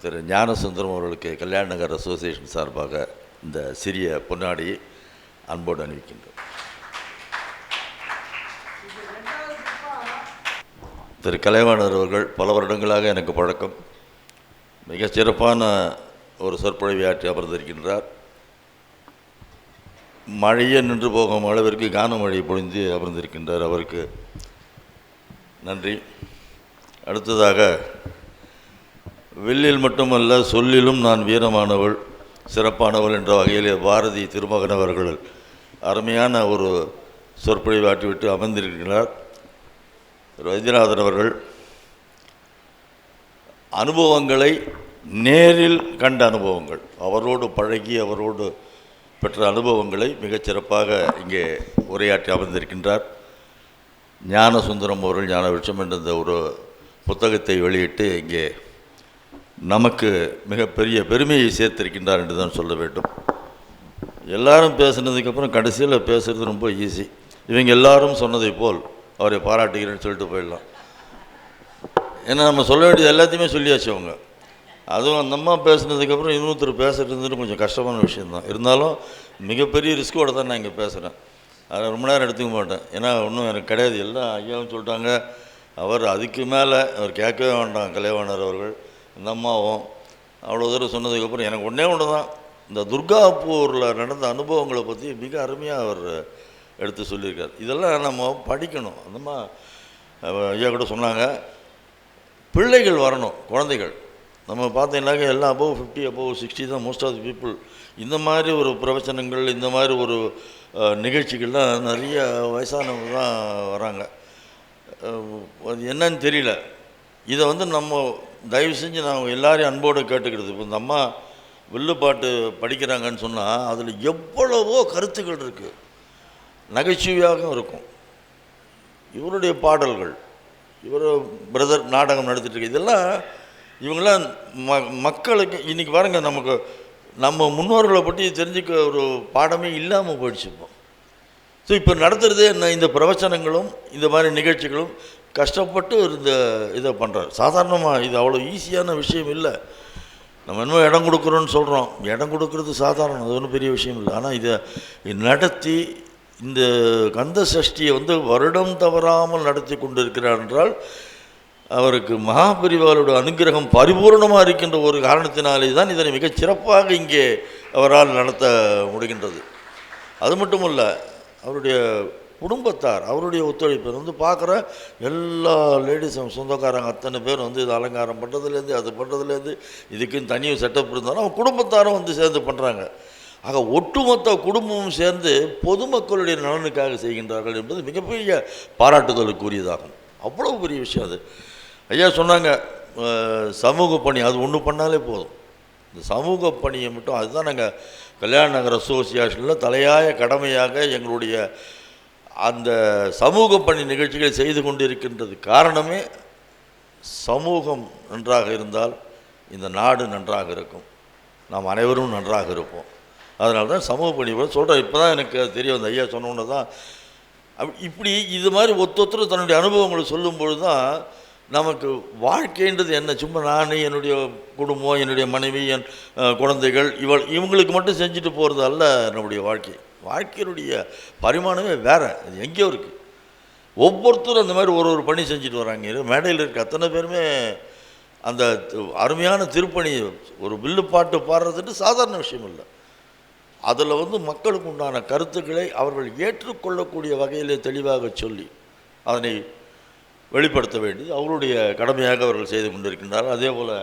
திரு ஞானசுந்தரம் அவர்களுக்கு கல்யாண நகர் அசோசியேஷன் சார்பாக இந்த சிறிய பொன்னாடி அன்போடு அணிவிக்கின்றோம். திரு கலைவாணர் அவர்கள் பல வருடங்களாக எனக்கு பழக்கம். மிக சிறப்பான ஒரு சொற்பொழிவை ஆற்றி அமர்ந்திருக்கின்றார். மழையே நின்று போகும் அளவிற்கு கானமழை பொழிந்து அமர்ந்திருக்கின்றார். அவருக்கு நன்றி. அடுத்ததாக வில்லில் மட்டுமல்ல சொல்லிலும் நான் வீரமானவள் சிறப்பானவள் என்ற வகையிலே பாரதி திருமகன் அவர்கள் அருமையான ஒரு சொற்பொழிவு ஆட்டிவிட்டு அமர்ந்திருக்கிறார். வைத்தியநாதன் அவர்கள் அனுபவங்களை நேரில் கண்ட அனுபவங்கள் அவரோடு பழகி அவரோடு பெற்ற அனுபவங்களை மிகச் சிறப்பாக இங்கே உரையாற்றி அமர்ந்திருக்கின்றார். ஞான சுந்தரம் அவர்கள் ஞான விருட்சம் என்ற ஒரு புத்தகத்தை வெளியிட்டு இங்கே நமக்கு மிகப்பெரிய பெருமையை சேர்த்திருக்கின்றார் என்று தான் சொல்ல வேண்டும். எல்லாரும் பேசுனதுக்கப்புறம் கடைசியில் பேசுகிறது ரொம்ப ஈஸி இவங்க எல்லாரும் சொன்னதை போல் அவரை பாராட்டுகிறேன்னு சொல்லிட்டு போயிடலாம். ஏன்னா நம்ம சொல்ல வேண்டியது எல்லாத்தையுமே சொல்லியாச்சு அவங்க. அதுவும் அந்த அம்மா பேசுனதுக்கப்புறம் இன்னொருத்தர் பேசுறது கொஞ்சம் கஷ்டமான விஷயந்தான் இருந்தாலும் மிகப்பெரிய ரிஸ்க்கோடு தான் நான் இங்கே பேசுகிறேன் அதை ரொம்ப நேரம் எடுத்துக்க மாட்டேன். ஏன்னா ஒன்றும் எனக்கு கிடையாது. எல்லாம் ஐயாவும் சொல்லிட்டாங்க. அவர் அதுக்கு மேலே அவர் கேட்கவே வேண்டாம் கலைவாணர் அவர்கள். இந்த அம்மாவும் அவ்வளோ தூரம் சொன்னதுக்கப்புறம் எனக்கு ஒன்றே ஒன்று தான் இந்த துர்காப்பூரில் நடந்த அனுபவங்களை பற்றி மிக அருமையாக அவர் எடுத்து சொல்லியிருக்கார். இதெல்லாம் நம்ம படிக்கணும். அந்த ஐயா கூட சொன்னாங்க பிள்ளைகள் வரணும் குழந்தைகள். நம்ம பார்த்தீங்கன்னாக்க எல்லாம் அபவ் ஃபிஃப்டி அபவ் சிக்ஸ்டி தான் மோஸ்ட் ஆஃப் தி பீப்புள் இந்த மாதிரி ஒரு பிரவச்சனங்கள் இந்த மாதிரி ஒரு நிகழ்ச்சிகள்லாம் நிறைய வயசானவங்க தான் வராங்க அது என்னன்னு தெரியல. இதை வந்து நம்ம தயவு செஞ்சு நான் எல்லாரையும் அன்போடு கேட்டுக்கிறது. இப்போ இந்த அம்மா வில்லுப்பாட்டு படிக்கிறாங்கன்னு சொன்னால் அதில் எவ்வளவோ கருத்துக்கள் இருக்குது நகைச்சுவையாகவும் இருக்கும். இவருடைய பாடல்கள் இவர் பிரதர் நாடகம் நடத்திட்டுருக்கு இதெல்லாம் இவங்களாம் ம மக்களுக்கு இன்றைக்கி பாருங்கள் நமக்கு நம்ம முன்னோர்களை பற்றி தெரிஞ்சுக்க ஒரு பாடமே இல்லாமல் போயிடுச்சுப்போம் ஸோ இப்போ நடத்துகிறதே என்ன? இந்த பிரவச்சனங்களும் இந்த மாதிரி நிகழ்ச்சிகளும் கஷ்டப்பட்டு இந்த இதை பண்ணுறார் சாதாரணமாக இது அவ்வளோ ஈஸியான விஷயம் இல்லை. நம்ம இன்னும் இடம் கொடுக்குறோன்னு சொல்கிறோம் இடம் கொடுக்கறது சாதாரணம். அது ஒன்றும் பெரிய விஷயம் இல்லை. ஆனால் இதை நடத்தி இந்த கந்த சஷ்டியை வந்து வருடம் தவறாமல் நடத்தி கொண்டிருக்கிறார் என்றால் அவருக்கு மகாபரிவாளோட அனுகிரகம் பரிபூர்ணமாக இருக்கின்ற ஒரு காரணத்தினாலே தான் இதனை மிகச் சிறப்பாக இங்கே அவரால் நடத்த முடிகின்றது. அது மட்டும் இல்லை அவருடைய குடும்பத்தார் அவருடைய ஒத்துழைப்பு. வந்து பார்க்குற எல்லா லேடிஸும் சொந்தக்காரங்க அத்தனை பேர் வந்து இது அலங்காரம் பண்ணுறதுலேருந்து அது பண்ணுறதுலேருந்து இதுக்குன்னு தனியாக செட்டப் இருந்தாலும் அவங்க குடும்பத்தாரும் வந்து சேர்ந்து பண்ணுறாங்க ஆக ஒட்டுமொத்த குடும்பமும் சேர்ந்து பொதுமக்களுடைய நலனுக்காக செய்கின்றார்கள் என்பது மிகப்பெரிய பாராட்டுதலுக்குரியதாகும். அவ்வளவு பெரிய விஷயம் அது. ஐயா சொன்னாங்க சமூக பணி அது ஒன்று பண்ணாலே போதும். இந்த சமூக பணியை மட்டும் அதுதான் நாங்கள் கல்யாண நகர் அசோசியேஷனில் தலையாய கடமையாக எங்களுடைய அந்த சமூக பணி நிகழ்ச்சிகளை செய்து கொண்டிருக்கின்றது காரணமே சமூகம் நன்றாக இருந்தால் இந்த நாடு நன்றாக இருக்கும். நாம் அனைவரும் நன்றாக இருப்போம். அதனால தான் சமூக பணி சொல்கிறேன் இப்போ தான் எனக்கு தெரியும் தெரிய வந்த ஐயா சொன்னோன்னு தான் இப்படி இது மாதிரி ஒத்தொத்தரும் தன்னுடைய அனுபவங்களை சொல்லும்பொழுது தான் நமக்கு வாழ்க்கைன்றது என்ன? சும்மா நான் என்னுடைய குடும்பம் என்னுடைய மனைவி என் குழந்தைகள் இவள் இவங்களுக்கு மட்டும் செஞ்சுட்டு போகிறது அல்ல நம்முடைய வாழ்க்கை. வாழ்க்கையினுடைய பரிமாணமே வேறு. அது எங்கேயோ இருக்குது ஒவ்வொருத்தரும் அந்த மாதிரி ஒரு ஒரு பணி செஞ்சுட்டு வராங்க. மேடையில் இருக்க அத்தனை பேருமே அந்த அருமையான திருப்பணி ஒரு வில்லு பாட்டு பாடுறதுட்டு சாதாரண விஷயம் இல்லை. அதில் வந்து மக்களுக்கு உண்டான கருத்துக்களை அவர்கள் ஏற்றுக்கொள்ளக்கூடிய வகையிலே தெளிவாக சொல்லி அதனை வெளிப்படுத்த வேண்டியது. அவருடைய கடமையாக அவர்கள் செய்து கொண்டிருக்கின்றார்கள். அதே போல்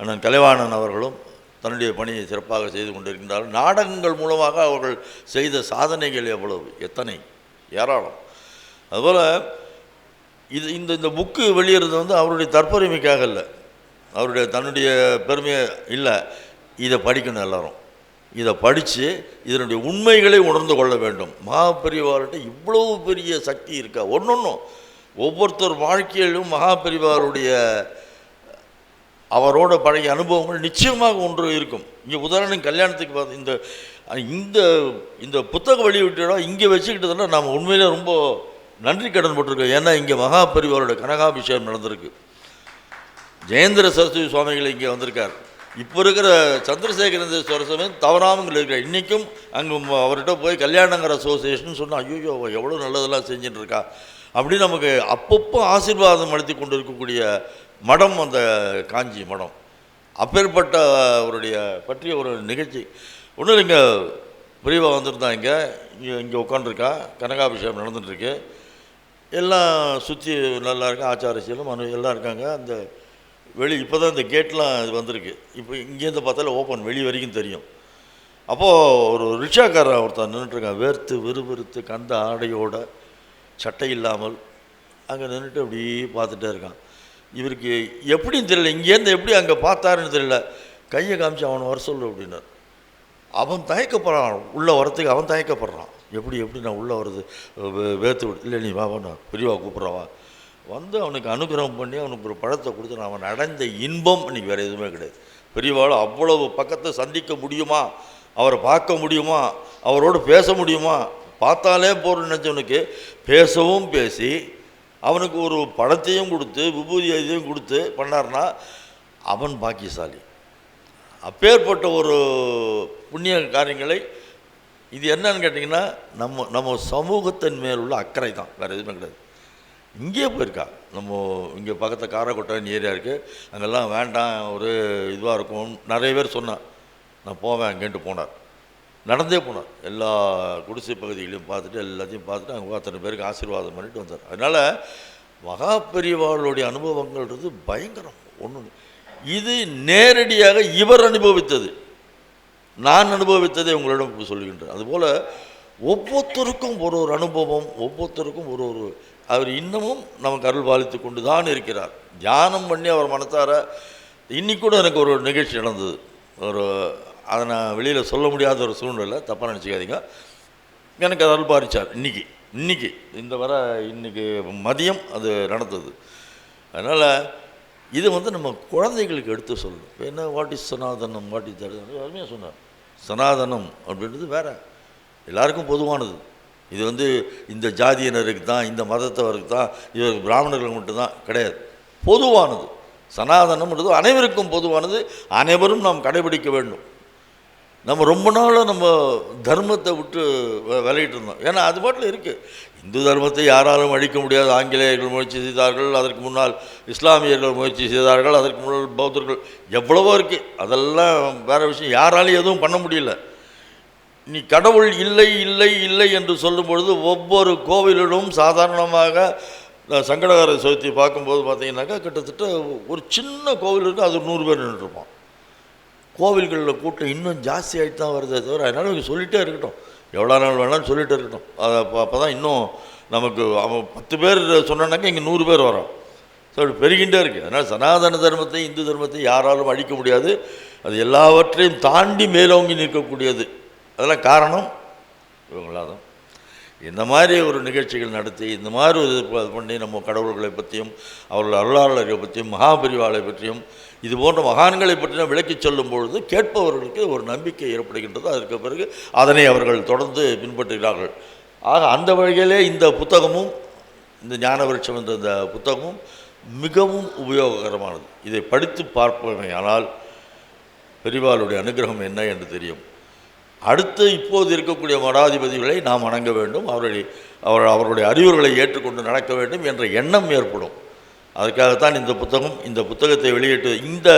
அண்ணன் கலைவாணன் அவர்களும் தன்னுடைய பணியை சிறப்பாக செய்து கொண்டிருக்கின்றார்கள் நாடகங்கள் மூலமாக அவர்கள் செய்த சாதனைகள் எவ்வளவு? எத்தனை? ஏராளம். அதுபோல் இது இந்த இந்த புக்கு வெளியிறது வந்து அவருடைய தற்பெருமைக்காக இல்லை. அவருடைய தன்னுடைய பெருமையை இல்லை. இதை படிக்கணும் எல்லாரும். இதை படித்து இதனுடைய உண்மைகளை உணர்ந்து கொள்ள வேண்டும். மகாபெரிவார்கிட்ட இவ்வளவு பெரிய சக்தி இருக்கா? ஒன்றொன்றும் ஒவ்வொருத்தர் வாழ்க்கையிலும் மகாபெரிவாருடைய அவரோட பழைய அனுபவங்கள் நிச்சயமாக ஒன்று இருக்கும். இங்கே உதாரணம் கல்யாணத்துக்கு பார்த்து இந்த இந்த இந்த புத்தக வெளியிட்டோட இங்கே வச்சுக்கிட்டதுன்னா நாம் உண்மையிலே ரொம்ப நன்றி கடன் பட்டிருக்கோம். ஏன்னா இங்கே மகா பெரியவரோட கனகாபிஷேகம் நடந்திருக்கு. ஜெயேந்திர சரஸ்வதி சுவாமிகள் இங்கே வந்திருக்கார். இப்போ இருக்கிற சந்திரசேகரன் சுவாரஸ்யம் தவறாமல் இருக்கிறார் இன்றைக்கும் அங்கே அவர்கிட்ட போய் கல்யாணங்கிற அசோசியேஷன் சொன்னால் ஐயோ எவ்வளோ நல்லதெல்லாம் செஞ்சுட்டு இருக்கா? அப்படி நமக்கு அப்பப்போ ஆசீர்வாதம் அளித்து கொண்டு இருக்கக்கூடிய மடம் அந்த காஞ்சி மடம். அப்பேற்பட்ட அவருடைய பற்றிய ஒரு நிகழ்ச்சி. ஒன்றும் இங்கே பிரிவாக வந்திருந்தா இங்கே இங்கே இங்கே உட்காந்துருக்கா கனகாபிஷேகம் நடந்துட்டுருக்கு. எல்லாம் சுற்றி நல்லா இருக்கு ஆச்சாரசியலும் மனு எல்லாம் இருக்காங்க. அந்த வெளி இப்போ தான் இந்த கேட்லாம் இது வந்திருக்கு. இப்போ இங்கேருந்து பார்த்தாலே ஓப்பன் வெளி வரைக்கும் தெரியும். அப்போது ஒரு ரிக்ஷாக்காரன் ஒருத்தன் நின்றுட்டுருக்கான் வேர்த்து விறுவிறுத்து கந்த ஆடையோட சட்டை இல்லாமல். அங்கே நின்றுட்டு அப்படியே பார்த்துட்டே இருக்கான். இவருக்கு எப்படின்னு தெரியல. இங்கேருந்து எப்படி அங்கே பார்த்தாருன்னு தெரியல. கையை காமிச்சு அவனை வர சொல்லு அப்படின்னார். அவன் தயக்கப்படுறான். உள்ளே வரத்துக்கு அவன் தயக்கப்படுறான். எப்படி எப்படி நான் உள்ளே வருது வே- விடு. இல்லை நீ வா பிரிவாக நான் பெரியவா கூப்பிட்றா வந்து அவனுக்கு அனுகிரகம் பண்ணி அவனுக்கு ஒரு பழத்தை கொடுத்து அவன் அடைந்த இன்பம் இன்னைக்கு வேறு எதுவுமே கிடையாது. பெரியவாள் அவ்வளவு பக்கத்தை சந்திக்க முடியுமா? அவரை பார்க்க முடியுமா? அவரோடு பேச முடியுமா? பார்த்தாலே போகிறோம்னு நினச்சவனுக்கு பேசவும் பேசி அவனுக்கு ஒரு பழத்தையும் கொடுத்து விபூதி இதையும் கொடுத்து பண்ணார்னா அவன் பாக்கியசாலி. அப்பேற்பட்ட ஒரு புண்ணிய காரியங்களை இது என்னன்னு கேட்டிங்கன்னா நம்ம நம்ம சமூகத்தின் மேல் உள்ள அக்கறை தான் வேறு எதுவுமே கிடையாது. இங்கேயே போயிருக்கா. நம்ம இங்கே பக்கத்தில் காரக்கோட்டைன்னு ஏரியா இருக்குது அங்கெல்லாம் வேண்டாம் ஒரு இதுவாக இருக்கும். நிறைய பேர் சொன்னான் நான் போவேன் அங்கேன்ட்டு போனார். நடந்தே போனார் எல்லா குடிசை பகுதிகளையும் பார்த்துட்டு எல்லாத்தையும் பார்த்துட்டு அங்கே அத்தனை பேருக்கு ஆசீர்வாதம் பண்ணிட்டு வந்தார். அதனால் மகா பெரியவாளுடைய அனுபவங்கள்ன்றது பயங்கரம். ஒன்று இது நேரடியாக இவர் அனுபவித்தது. நான் அனுபவித்ததை உங்களிடம் இப்ப சொல்லுகின்றேன் அதுபோல் ஒவ்வொருத்தருக்கும் ஒரு ஒரு அனுபவம் ஒவ்வொருத்தருக்கும் ஒரு ஒரு அவர் இன்னமும் நமக்கு அருள் பாலித்து கொண்டு தான் இருக்கிறார். தியானம் பண்ணி அவர் மனத்தார இன்னைக்கு கூட எனக்கு ஒரு நிகழ்ச்சி நடந்தது. ஒரு அதை நான் வெளியில் சொல்ல முடியாத ஒரு சூழ்நிலை தப்பாக நினச்சிக்காதீங்க. எனக்கு அது அருள் இன்றைக்கி இன்னைக்கு இந்த வர இன்னைக்கு மதியம் அது நடந்தது. அதனால் இது வந்து நம்ம குழந்தைகளுக்கு எடுத்து சொல்லணும். இப்போ என்ன வாட் இஸ் சனாதனம் வாட் இஸ் அருமையாக சொன்னார். சனாதனம் அப்படின்றது வேறு. எல்லாருக்கும் பொதுவானது. இது வந்து இந்த ஜாதியினருக்கு தான் இந்த மதத்தவருக்கு தான் இவர் பிராமணர்களுக்கு மட்டும்தான் கிடையாது. பொதுவானது. சனாதனம்ன்றது அனைவருக்கும் பொதுவானது. அனைவரும் நாம் கடைபிடிக்க வேண்டும். நம்ம ரொம்ப நாளாக நம்ம தர்மத்தை விட்டு விளையிட்டு இருந்தோம். ஏன்னா அது பாட்டில் இருக்குது இந்து தர்மத்தை யாராலும் அழிக்க முடியாது. ஆங்கிலேயர்கள் முயற்சி செய்தார்கள் அதற்கு முன்னால் இஸ்லாமியர்கள் முயற்சி செய்தார்கள் அதற்கு முன்னால் பௌத்தர்கள். எவ்வளவோ இருக்குது அதெல்லாம் வேற விஷயம். யாராலையும் எதுவும் பண்ண முடியல. நீ கடவுள் இல்லை இல்லை இல்லை என்று சொல்லும் பொழுது ஒவ்வொரு கோவிலிலும் சாதாரணமாக சங்கடகர சதுர்த்தி பார்க்கும்போது பார்த்தீங்கன்னாக்கா கிட்டத்தட்ட ஒரு சின்ன கோவில் இருக்குது அது நூறு பேர் நின்றுருப்பான் கோவில்களில் கூட்டம் இன்னும் ஜாஸ்தி ஆகிட்டு தான் வருதே தவிர அதனால் இவங்க சொல்லிகிட்டே இருக்கட்டும். எவ்வளோ நாள் வேணாலும் சொல்லிகிட்டே இருக்கட்டும். அதை அப்போ அப்போ தான் இன்னும் நமக்கு அவன் பத்து பேர் சொன்னானாக்கா இங்கே நூறு பேர் வரோம். ஸோ அப்படி பெருகின்றே இருக்குது அதனால் சனாதன தர்மத்தை இந்து தர்மத்தை யாராலும் அழிக்க முடியாது. அது எல்லாவற்றையும் தாண்டி மேலோங்கி நிற்கக்கூடியது. அதெல்லாம் காரணம் இவங்களாதான். இந்த மாதிரி ஒரு நிகழ்ச்சிகள் நடத்தி இந்த மாதிரி ஒரு இது பண்ணி நம்ம கடவுள்களை பற்றியும் அவர்கள் அருளாளர்களை பற்றியும் மகாபிரிவாளை பற்றியும் இது போன்ற மகான்களை பற்றியும் விளக்கிச் சொல்லும் பொழுது கேட்பவர்களுக்கு ஒரு நம்பிக்கை ஏற்படுகின்றது. அதற்கு பிறகு அதனை அவர்கள் தொடர்ந்து பின்பற்றுகிறார்கள். ஆக அந்த வழியிலே இந்த புத்தகமும் இந்த ஞான என்ற இந்த புத்தகமும் மிகவும் உபயோககரமானது. இதை படித்து பார்ப்போமே ஆனால் பெரிவாளுடைய அனுகிரகம் என்ன என்று தெரியும். அடுத்து இப்போது இருக்கக்கூடிய மடாதிபதிகளை நாம் வணங்க வேண்டும். அவருடைய அவர் அவருடைய அறிவுரைகளை ஏற்றுக்கொண்டு நடக்க வேண்டும் என்ற எண்ணம் ஏற்படும். அதுக்காகத்தான் இந்த புத்தகம் இந்த புத்தகத்தை வெளியிட்டு இந்த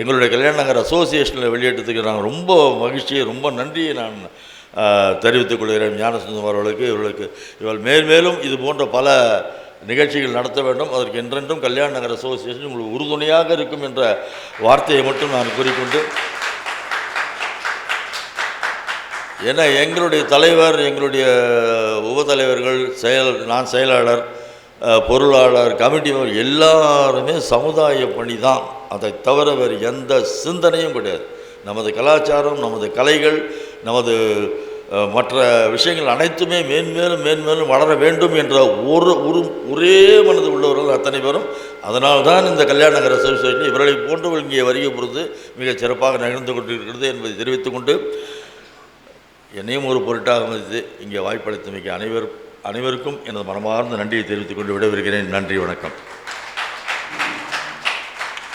எங்களுடைய கல்யாணநகர் அசோசியேஷனில் வெளியிட்டதுக்கு நான் ரொம்ப மகிழ்ச்சியை ரொம்ப நன்றியை நான் தெரிவித்துக் கொள்கிறேன். ஞானசுந்தரம் அவர்களுக்கு இவர்களுக்கு இவள் மேல்மேலும் இது போன்ற பல நிகழ்ச்சிகள் நடத்த வேண்டும். அதற்கு என்றென்றும் கல்யாண நகர் அசோசியேஷன் உங்களுக்கு உறுதுணையாக இருக்கும் என்ற வார்த்தையை மட்டும் நான் கூறிக்கொண்டு ஏன்னா எங்களுடைய தலைவர் எங்களுடைய உபத்தலைவர்கள் செயல் நான் செயலாளர் பொருளாளர் கமிட்டி எல்லாருமே சமுதாய பணி தான் அதை தவிர வேறு எந்த சிந்தனையும் கிடையாது. நமது கலாச்சாரம் நமது கலைகள் நமது மற்ற விஷயங்கள் அனைத்துமே மேன்மேலும் மேன்மேலும் வளர வேண்டும் என்ற ஒரு ஒரு ஒரே மனது உள்ளவர்கள் அத்தனை பேரும். அதனால்தான் இந்த கல்யாண நகர அசோசியேஷன் இவர்களை போன்றவர்கள் இங்கே வருகை பொறுத்து மிகச் சிறப்பாக நிகழ்ந்து கொண்டிருக்கிறது என்பதை தெரிவித்துக் கொண்டு என்னையும் ஒரு பொருட்டாக அமைத்து இங்கே வாய்ப்பளித்தமைக்கு அனைவர் அனைவருக்கும் எனது மனமார்ந்த நன்றியை தெரிவித்துக் கொண்டு விடவிருக்கிறேன் நன்றி வணக்கம்.